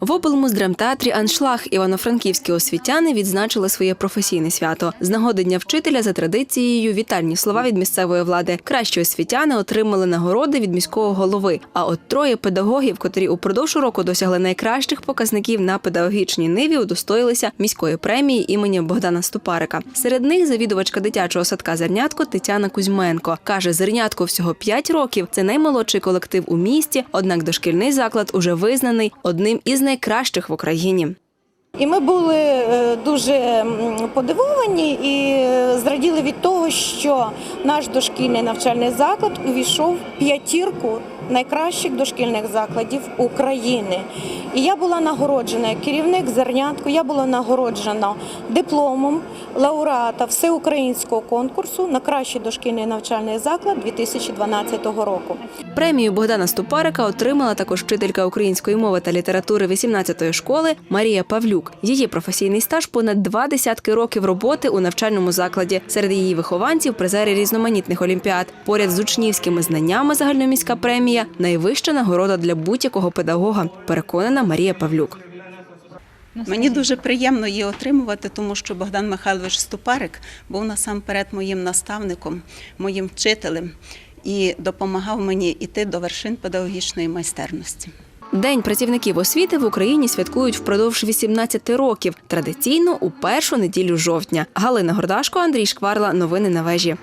В облмуздрамтеатрі Аншлаг івано-франківські освітяни відзначили своє професійне свято. З нагоди Дня вчителя за традицією вітальні слова від місцевої влади. Кращі освітяни отримали нагороди від міського голови. А от троє педагогів, котрі упродовж року досягли найкращих показників на педагогічній ниві, удостоїлися міської премії імені Богдана Ступарика. Серед них завідувачка дитячого садка Зернятко Тетяна Кузьменко каже, зернятко всього 5 років. Це наймолодший колектив у місті. Однак дошкільний заклад уже визнаний одним із найкращих в Україні. І ми були е, дуже подивовані і е, зраділи від того, що наш дошкільний навчальний заклад увійшов в п'ятірку найкращих дошкільних закладів України. І я була нагороджена як керівник зернятку, я була нагороджена дипломом лауреата всеукраїнського конкурсу на кращий дошкільний навчальний заклад 2012 року. Премію Богдана Ступарика отримала також вчителька української мови та літератури 18-ї школи Марія Павлюк. Її професійний стаж понад два десятки років роботи у навчальному закладі. Серед її вихованців призери різноманітних олімпіад. Поряд з учнівськими знаннями загальноміська премія найвища нагорода для будь-якого педагога. Переконана Марія Павлюк. Мені дуже приємно її отримувати, тому що Богдан Михайлович Ступарик був насамперед моїм наставником, моїм вчителем і допомагав мені йти до вершин педагогічної майстерності. День працівників освіти в Україні святкують впродовж 18 років. Традиційно у першу неділю жовтня. Галина Гордашко, Андрій Шкварла. Новини на вежі.